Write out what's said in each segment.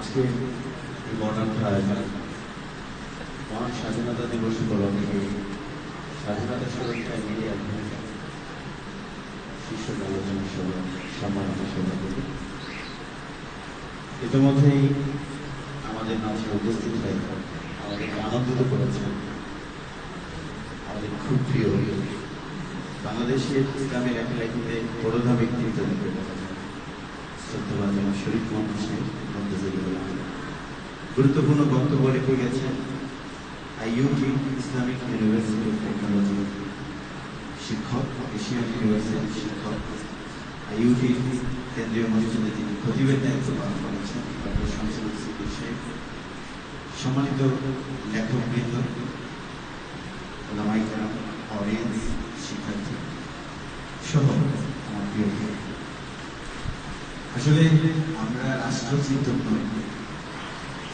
আজকে স্বাধীনতা দিবস উপলক্ষে স্বাধীনতা সুরক্ষায় মিডিয়া ভূমিকা শীর্ষ আলোচনা সভা সম্মানিত সভাপতি ইতিমধ্যেই আমাদের মাঝে উপস্থিত হয়ে আমাদেরকে আনন্দিত করেছেন আমাদের খুব প্রিয় বাংলাদেশের ইসলামের লেখালেখিতে বড়োধা ব্যক্তিত্ব যেমন শরীফ মোহাম্মদ গুরুত্বপূর্ণ বক্তব্য রেখে গেছেন IUT Islamic University of Technology শিক্ষক, এশিয়ান ইউনিভার্সিটির শিক্ষক আইইউটি কেন্দ্রীয় মসজিদে তিনি খতিবের দায়িত্ব পালন করেছেন, ডক্টর শামসুল সিদ্দিক সাহেব সম্মানিত লেখকবৃন্দ ওলামাইকার অডিয়েন্স, শিক্ষার্থী সহ আমার প্রিয়। আসলে আমরা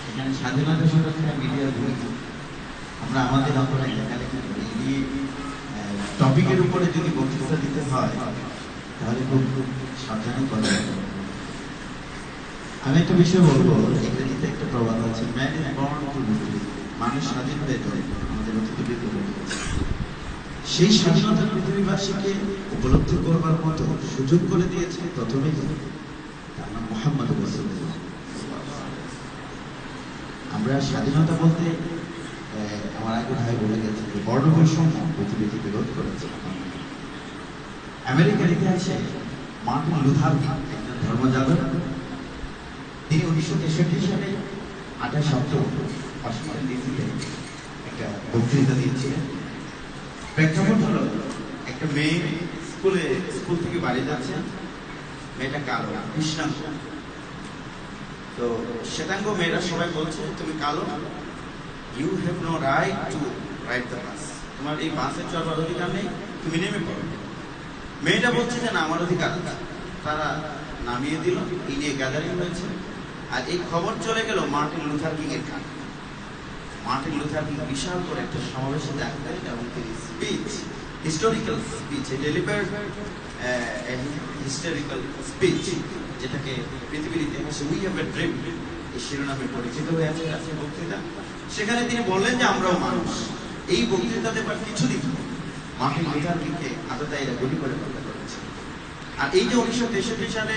এখানে স্বাধীনতা সুরক্ষা মিডিয়ার ভূমিকা আমরা আমাদের অন্তরে লেখালেখি করি টপিকের উপরে যদি বক্তৃতা দিতে হয়, তাহলে খুব সাবধানে কথা আমি একটা বিষয় বলব ইংরেজিতে একটা প্রবাদ আছে। ম্যান ইজ বর্ন টু মানুষ স্বাধীন হয়ে জন্মে আমাদের সেই স্বাধীনতা পৃথিবীবাসীকে উপলব্ধি করবার মতো সুযোগ করে দিয়েছে প্রথমেই তার নাম মোহাম্মদ রসুল্লাহ আমরা স্বাধীনতা বলতে আমার আগে ভাই বলে গেছে যে বর্ণবৈষম্য পৃথিবী থেকে রোধ করেছে। আমেরিকার ইতিহাসে মার্টিন লুথার একজন ধর্মযাজক। তিনি উনিশশো তেষট্টি সালে আঠাশ অক্টোবর ডিসিতে একটা বক্তৃতা দিয়েছিলেন প্রেক্ষাপট হলো, একটা মেয়ে স্কুলে, স্কুল থেকে বাড়ি যাচ্ছে, মেয়েটা কালো, কৃষ্ণাঙ্গ। তো শ্বেতাঙ্গ মেয়েরা সবাই বলছে, তুমি কালো you have no right to ride the bus তোমার এই বাসে চড়বার অধিকার নেই, তুমি নেমে পড়ো। মেয়েটা বলছে যে, না, আমার অধিকার তারা নামিয়ে দিল, এই নিয়ে গ্যাদারিং হয়েছে। আর এই খবর চলে গেল মার্টিন লুথার কিং এর কানে। মার্টিন লুথার কিং বিশাল করে একটা সমাবেশে দেখা দেন এবং তিনি speech historical speech a delivered historical speech যেটাকে পৃথিবীর ইতিহাসে উই হ্যাভ এ ড্রিম এই শিরোনামে পরিচিত হয়ে আছে আজকে বক্তৃতা। সেখানে তিনি বললেন যে আমরাও মানুষ। এই বক্তৃতা দেবার কিছুদিন মার্টিন লুথার কিংকে আততায়ীরা গুলি করে হত্যা করেছে। আর এই যে উনিশশো তেষট্টি সালে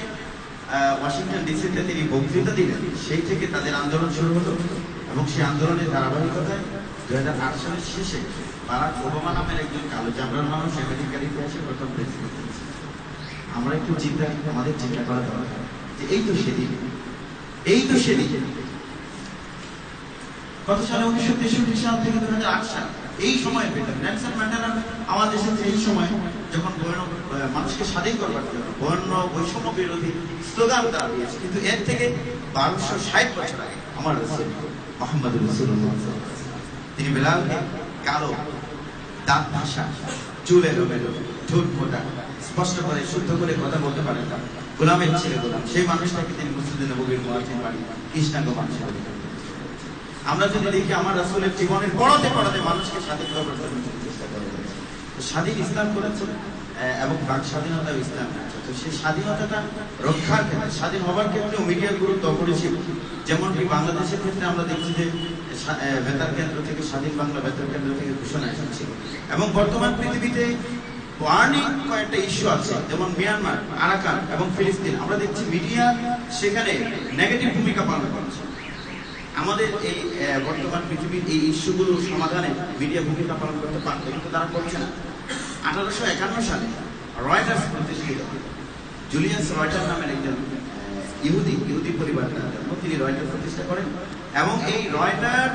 ওয়াশিংটন ডিসিতে তিনি বক্তৃতা দিলেন, সেই থেকে তাদের আন্দোলন শুরু হলো। এবং সেই আন্দোলনের ধারাবাহিকতায় দু হাজার আট সালের শেষে বারাক ওবামা নামের একজন কালো চামড়ার মানুষ, আমেরিকার ইতিহাসে প্রথম প্রেসিডেন্ট। আমরা একটু চিন্তা আমাদের চিন্তা করা দরকার। যে এই তো সেদিন, এই তো সেদিন। কত সালে উনিশশো তেষট্টি সাল থেকে দু হাজার আট সাল, এই সময়ের ভেতরে নেলসন ম্যান্ডেলা আমাদের দেশে এই সময়, যখন বর্ণ মানুষকে স্বাধীন করবার জন্য বর্ণ, বৈষম্য বিরোধী স্লোগান তারা কিন্তু এর থেকে বারোশো ষাট বছর আগে আমার রসুল মোহাম্মদ রসুল্লাহ তিনি বেলালকে কালো, দাঁত ভাষা চুলে এলোমেলো, ঠোঁট মোটা স্পষ্ট করে শুদ্ধ করে কথা বলতে পারেন না। গোলামের ছেলে গোলাম সেই মানুষটাকে তিনি মুসলিম নবীর মুয়াজিন বাড়ি কৃষ্ণাঙ্গ মানুষের অধিকার আমরা যদি দেখি আমার রাসূলের জীবনের পড়াতে পড়াতে মানুষকে স্বাধীন জন্য চেষ্টা করে স্বাধীন ইসলাম করেছেন আহ, এবং বাক স্বাধীনতা ইসলাম তো সেই স্বাধীনতাটা রক্ষার ক্ষেত্রে স্বাধীন হবার ক্ষেত্রে মিডিয়ার গুরুত্ব অপরিসীম। যেমন কি বাংলাদেশের ক্ষেত্রে আমরা দেখছি যে বেতার কেন্দ্র থেকে স্বাধীন বাংলা বেতার কেন্দ্র থেকে ঘোষণা এসেছে। এবং বর্তমান পৃথিবীতে ওয়ার্নিং কয়েকটা ইস্যু আছে, যেমন মিয়ানমার আরাকান এবং ফিলিস্তিন আমরা দেখছি মিডিয়া সেখানে নেগেটিভ ভূমিকা পালন করছে। আমাদের এই বর্তমান পৃথিবীর এই ইস্যুগুলো সমাধানে মিডিয়া ভূমিকা পালন করতে পারত কিন্তু তারা করছে না। আঠারোশো একান্ন সালে রয়টার্স প্রতিষ্ঠিত। জুলিয়াস রয়টার নামের একজন ইহুদি ইহুদি পরিবার তিনি রয়টার প্রতিষ্ঠা করেন এবং এই রয়টার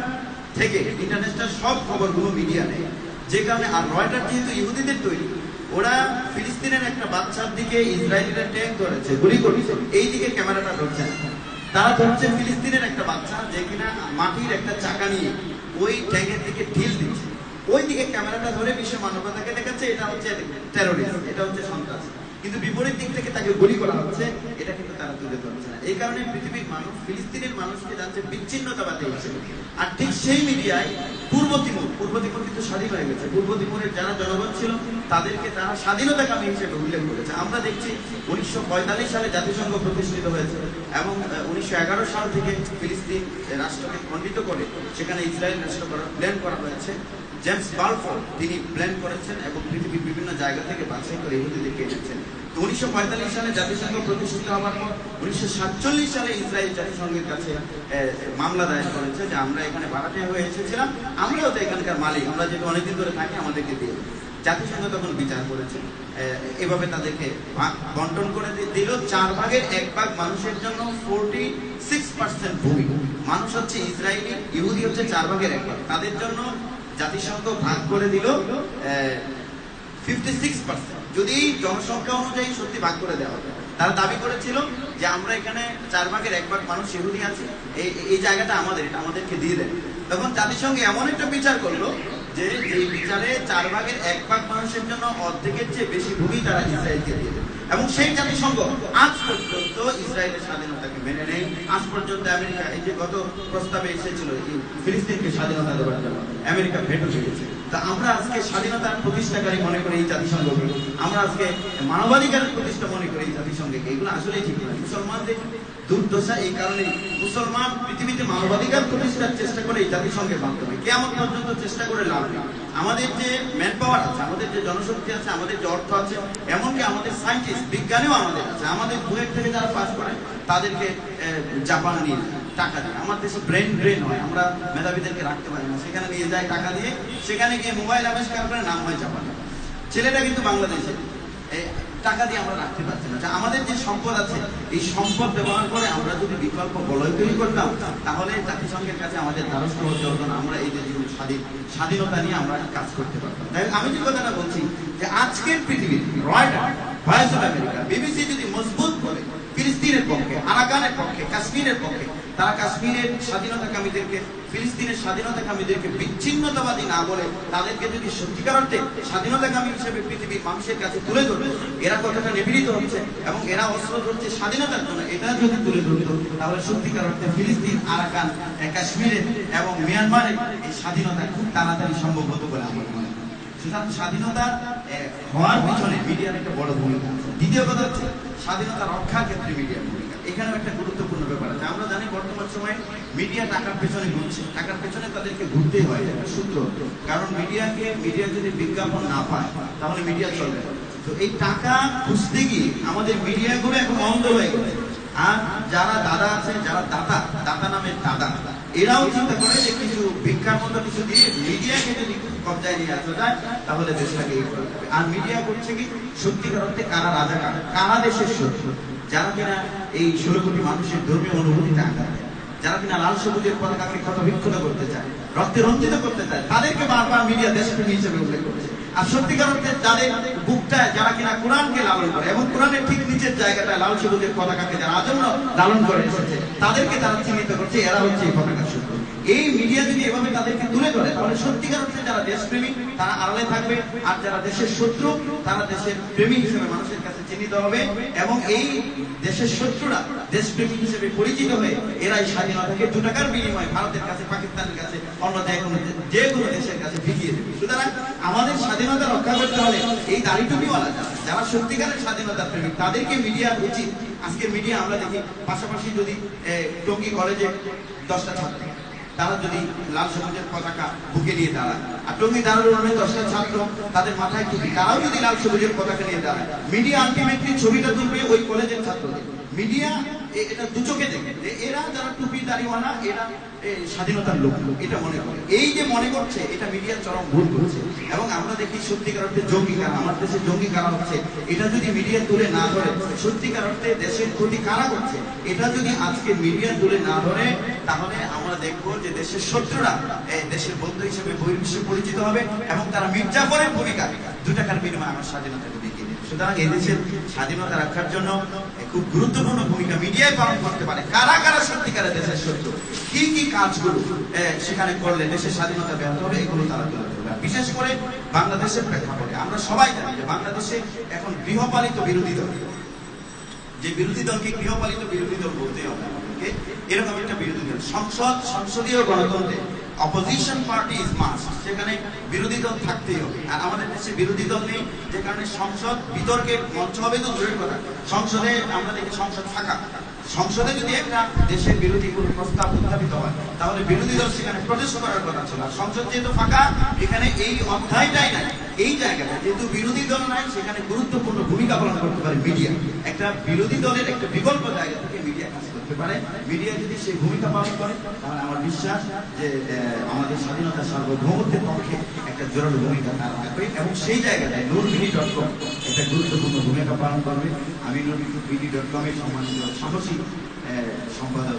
থেকে ইন্টারন্যাশনাল সব খবরগুলো মিডিয়া নেয় যে কারণে আর রয়টার যেহেতু ইহুদিদের তৈরি ওরা ফিলিস্তিনের একটা বাচ্চার দিকে ইসরায়েলিরা ট্যাঙ্ক ধরেছে, গুলি করেছে। এই দিকে ক্যামেরাটা ধরছে তারা ধরছে ফিলিস্তিনের একটা বাচ্চা যে কিনা মাটির একটা চাকা নিয়ে ওই ট্যাঙ্কের দিকে ঢিল দিচ্ছে। ওই দিকে ক্যামেরাটা ধরে বিশ্ব মানবতাকে দেখাচ্ছে, এটা হচ্ছে টেরোরিস্ট এটা হচ্ছে সন্ত্রাস। কিন্তু বিপরীত দিক থেকে তাকে গুলি করা হচ্ছে, এটা কিন্তু তারা তুলে ধরছে না। এই কারণে পৃথিবীর মানুষ, ফিলিস্তিনের মানুষকে যাচ্ছে বিচ্ছিন্নতাবাদী হিসেবে আর ঠিক সেই মিডিয়ায় পূর্ব তিমুর পূর্ব তিমুর কিন্তু স্বাধীন হয়ে গেছে। পূর্ব তিমুরের যারা জনগণ ছিল, তাদেরকে তারা স্বাধীনতাকামী হিসেবে উল্লেখ করেছে। আমরা দেখছি উনিশশো পঁয়তাল্লিশ সালে জাতিসংঘ প্রতিষ্ঠিত হয়েছে এবং উনিশশো এগারো সাল থেকে ফিলিস্তিন রাষ্ট্রকে খণ্ডিত করে সেখানে ইসরায়েল রাষ্ট্র করার প্ল্যান করা হয়েছে। জেমস বালফোর তিনি প্ল্যান করেছেন এবং পৃথিবীর বিভিন্ন জায়গা থেকে বাছাই করে ইহুদিদেরকে এনেছেন। তো উনিশশো সালে জাতিসংঘ প্রতিষ্ঠিত হওয়ার পর, উনিশশো সাতচল্লিশ সালে ইসরায়েল জাতিসংঘের কাছে মামলা দায়ের করেছে যে আমরা এখানে ভাড়াটে হয়ে এসেছিলাম, আমরাও তো এখানকার মালিক, আমরা যেহেতু অনেকদিন ধরে থাকি, আমাদেরকে দিয়ে জাতিসংঘ তখন বিচার করেছে এভাবে তাদেরকে বন্টন করে দিল, চার ভাগের এক ভাগ মানুষের জন্য ফোরটি সিক্স পার্সেন্ট ভূমি। মানুষ হচ্ছে ইসরায়েলি, ইহুদি হচ্ছে চার ভাগের এক ভাগ। তাদের জন্য জাতিসংঘ ভাগ করে দিল ফিফটি সিক্স পার্সেন্ট যদি জনসংখ্যা অনুযায়ী সত্যি ভাগ করে দেওয়া হবে তারা দাবি করেছিল যে আমরা এখানে চার ভাগের এক ভাগ মানুষ ইহুদি আছে, এই জায়গাটা আমাদের এটা আমাদেরকে দিয়ে দেয় তখন জাতিসংঘ এমন একটা বিচার করল যে এই বিচারে চার ভাগের এক ভাগ মানুষের জন্য অর্ধেকের চেয়ে বেশি ভূমি তারা ইসরায়েলকে দিয়ে এবং সেই জাতিসংঘ আজ পর্যন্ত ইসরায়েলের স্বাধীনতাকে মেনে নেই আজ পর্যন্ত আমেরিকা, এই যে গত প্রস্তাবে এসেছিল ফিলিস্তিনকে স্বাধীনতা দেওয়ার জন্য, আমেরিকা ভেটো দিয়েছে তা আমরা আজকে স্বাধীনতার প্রতিষ্ঠাকারী মনে করি এই জাতিসংঘকে আমরা আজকে মানবাধিকারের প্রতিষ্ঠা মনে করি এই জাতিসংঘকে এগুলো আসলে ঠিক নয়। মুসলমানদের দুর্দশা এই কারণে মুসলমান পৃথিবীতে মানবাধিকার প্রতিষ্ঠার চেষ্টা করে এই জাতিসংঘের মাধ্যমে। কেমন পর্যন্ত চেষ্টা করে লাভ নেই। আমাদের যে ম্যান পাওয়ার আছে আমাদের যে জনশক্তি আছে আমাদের যে অর্থ আছে এমনকি আমাদের সায়েন্টিস্ট বিজ্ঞানেও আমাদের আছে। আমাদের বুয়েট থেকে যারা পাস করে তাদেরকে জাপান নিয়ে যায়, টাকা দিয়ে আমার দেশে ব্রেন ব্রেন হয়, আমরা মেধাবীদেরকে রাখতে পারি না। সেখানে নিয়ে যায় টাকা দিয়ে, সেখানে গিয়ে মোবাইল আবিষ্কার করে নাম হয় জাপান। ছেলেটা কিন্তু বাংলাদেশে। টাকা দিয়ে আমরা রাখতে পারছি না। আমাদের যে সম্পদ আছে, এই সম্পদ ব্যবহার করে আমরা যদি বিকল্প বলয় তৈরি করতাম, তাহলে জাতিসংঘের কাছে আমাদের দ্বারস্থ হতে হতো না। আমরা এই যে স্বাধীন, স্বাধীনতা নিয়ে আমরা কাজ করতে পারতাম। তাই আমি যে কথাটা বলছি, যে আজকের পৃথিবীর Reuters, voice of America, BBC যদি মজবুত করে, ফিলিস্তিনের পক্ষে, আরাকানের পক্ষে, কাশ্মীরের পক্ষে তারা কাশ্মীরের স্বাধীনতাকামীদেরকে ফিলিস্তিনের স্বাধীনতাকামীদেরকে বিচ্ছিন্নতাবাদী না বলে তাদেরকে যদি সত্যিকার অর্থে স্বাধীনতাকামী হিসেবে পৃথিবীর মানুষের কাছে তুলে ধরবে, এরা কতটা নিপীড়িত হচ্ছে এবং এরা অস্ত্র ধরছে স্বাধীনতার জন্য, এটা যদি তুলে ধরত, তাহলে সত্যিকার অর্থে ফিলিস্তিন, আরাকান কাশ্মীরে এবং মিয়ানমারে এই স্বাধীনতা খুব তাড়াতাড়ি সম্ভব হতো বলে আমার মনে সুতরাং স্বাধীনতা হওয়ার পিছনে মিডিয়ার একটা বড় ভূমিকা। দ্বিতীয় কথা হচ্ছে, স্বাধীনতা রক্ষার ক্ষেত্রে মিডিয়ার ভূমিকা এখানেও একটা গুরুত্বপূর্ণ ব্যাপার আছে। আমরা জানি বর্তমান সময়ে মিডিয়া টাকার পেছনে ঘুরছে। টাকার পেছনে তাদেরকে ঘুরতেই হয় একটা সূত্র। কারণ মিডিয়াকে মিডিয়া যদি বিজ্ঞাপন না পায়, তাহলে মিডিয়া চলবে তো এই টাকা খুঁজতে গিয়ে আমাদের মিডিয়াগুলো এখন অন্ধ হয়ে গেছে। আর যারা দাদা আছে, যারা দাতা দাতা নামের দাদা, এরাও চিন্তা করে যে কিছু ভিক্ষার মতো কিছু দিয়ে মিডিয়াকে যদি কবজায় নিয়ে আসা যায়, তাহলে দেশটাকে আর মিডিয়া করছে কি? সত্যিকার অর্থে কারা রাজা কারা দেশের শত্রু? যারা কিনা এই ষোলো কোটি মানুষের ধর্মীয় অনুভূতিতে আঘাত দেয়, যারা কিনা লাল সবুজের পতাকাকে ক্ষত বিক্ষত করতে চায়, রক্তে রঞ্জিত করতে চায়, তাদেরকে বারবার মিডিয়া দেশপ্রেমী হিসেবে উল্লেখ করছে। আর সত্যিকার অর্থে যাদের বুকটায় যারা কিনা কোরআনকে লালন করে এবং কোরআনের ঠিক নিচের জায়গাটায় লাল সবুজের পতাকাকে যারা আজন্য লালন করে তাদেরকে তারা চিহ্নিত করছে, এরা হচ্ছে এই শত্রু। এই মিডিয়া যদি এভাবে তাদেরকে তুলে ধরে, তাহলে সত্যিকার অর্থে যারা দেশপ্রেমী, তারা আড়ালে থাকবে। আর যারা দেশের শত্রু, তারা দেশের প্রেমী হিসেবে মানুষের কাছে চিহ্নিত হবে। এবং এই দেশের শত্রুরা দেশপ্রেমী হিসেবে পরিচিত হয়ে এরা এই স্বাধীনতাকে দু টাকার বিনিময়ে ভারতের কাছে, পাকিস্তানের কাছে, অন্য যে কোনো যে কোনো দেশের কাছে বিকিয়ে দেবে। সুতরাং আমাদের স্বাধীনতা রক্ষা করতে হলে এই দাড়ি টুপিওয়ালা যারা যারা সত্যিকারের স্বাধীনতা প্রেমী, তাদেরকে মিডিয়ার উচিত। আজকে মিডিয়া আমরা দেখি, পাশাপাশি যদি টঙ্গী কলেজে দশটা ছাত্র। তারা যদি লাল সবুজের পতাকা বুকে নিয়ে দাঁড়ায়। আর টঙ্গি দাঁড়ানোর নামে দশটা ছাত্র তাদের মাথায় টুপি। তারাও যদি লাল সবুজের পতাকা নিয়ে দাঁড়ায় মিডিয়া আলটিমেটলি ছবিটা তুলবে ওই কলেজের ছাত্রদের। মিডিয়া এটা দু চোখে যে এরা যারা টুপি, দাড়িওয়ালা, এরা স্বাধীনতার লোক। এটা মনে করে। এই যে মনে করছে, এটা মিডিয়ার চরম ভুল করছে। এবং আমরা দেখি সত্যিকার অর্থে জঙ্গি কারা, আমার দেশে জঙ্গি কারা হচ্ছে। এটা যদি মিডিয়া তুলে না ধরে, সত্যিকার অর্থে দেশের ক্ষতি কারা করছে? এটা যদি আজকে মিডিয়া তুলে না ধরে, তাহলে আমরা দেখব যে দেশের শত্রুরা দেশের বন্ধু হিসেবে বহির্বিশ্বে পরিচিত হবে এবং তারা মির্জাফরের ভূমিকা দু বিনিময়ে আমার দেবে সুতরাং এই দেশের স্বাধীনতা রক্ষার জন্য খুব গুরুত্বপূর্ণ ভূমিকা মিডিয়ায় পালন করতে পারে। কারা কারা সত্যিকারের দেশের শত্রু? কি কি কাজগুলো সেখানে করলে দেশের স্বাধীনতা ব্যাহত হবে, এগুলো তারা তুলে ধরবে। বিশেষ করে বাংলাদেশের প্রেক্ষাপটে, আমরা সবাই জানি যে বাংলাদেশে এখন গৃহপালিত বিরোধী দল। যে বিরোধী দলকে গৃহপালিত বিরোধী দল বলতে হবে এরকম একটা বিরোধী দল। সংসদ, সংসদীয় গণতন্ত্রে অপোজিশন পার্টি ইজ মাস্ট সেখানে বিরোধী দল থাকতেই হবে। আর আমাদের দেশে বিরোধী দল নেই, যে কারণে সংসদ বিতর্কের মঞ্চ হবে তো দূরের কথা। সংসদে আমরা দেখি সংসদ ফাঁকা। সংসদে যদি একটা দেশের বিরোধী কোনো প্রস্তাব উত্থাপিত হয়, তাহলে বিরোধী দল সেখানে প্রটেস্ট করার কথা ছিল। সংসদ যেহেতু ফাঁকা, এখানে এই অধ্যায়টাই নাই। এই জায়গাটা যেহেতু বিরোধী দল নাই, সেখানে গুরুত্বপূর্ণ ভূমিকা পালন করতে পারে মিডিয়া। একটা বিরোধী দলের একটা বিকল্প জায়গা থেকে করতে পারে। মিডিয়া যদি সেই ভূমিকা পালন করে, তাহলে আমার বিশ্বাস যে আমাদের স্বাধীনতা সার্বভৌমত্বের পক্ষে একটা জোরালো ভূমিকা এবং সেই জায়গাটায় নুরবিডি ডট কম একটা গুরুত্বপূর্ণ ভূমিকা পালন করবে। আমি নুরবিডি ডট কমের সম্মানিত সাহসী সম্পাদক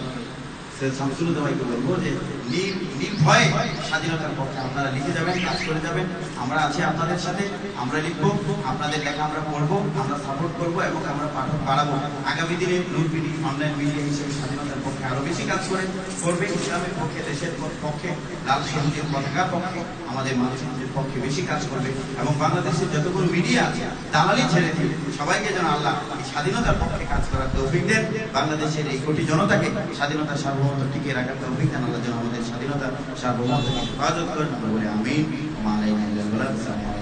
শামসুল ভাইকে বলব যে নির- নির্ভয়ে স্বাধীনতার পক্ষে আপনারা লিখে যাবেন, কাজ করে যাবেন। আমরা আছি আপনাদের সাথে, আমরা লিখব, আপনাদের লেখা আমরা পড়ব, আমরা সাপোর্ট করব এবং আমরা পাঠক বাড়াবো। আগামী দিনে নূর মিডি অনলাইন মিডিয়া হিসেবে স্বাধীনতার পক্ষে আরও বেশি কাজ করে, করবে। পক্ষে, দেশের পক্ষে লাল সবুজের পতাকার পক্ষে, আমাদের মানুষের পক্ষে বেশি কাজ করবে। এবং বাংলাদেশের যতগুলো মিডিয়া আছে, দালালি ছেড়ে দিয়ে সবাইকে যেন আল্লাহ স্বাধীনতার পক্ষে কাজ করার তৌফিক দেন। বাংলাদেশের এই কোটি জনতাকে স্বাধীনতার সার্বভৌমত্ব টিকিয়ে রাখার তৌফিক দেন। আল্লাহ যেন আমাদের স্বাধীনতার সার্বভৌমত্বকে হেফাজত করেন। বলে আমিন। মালাইনা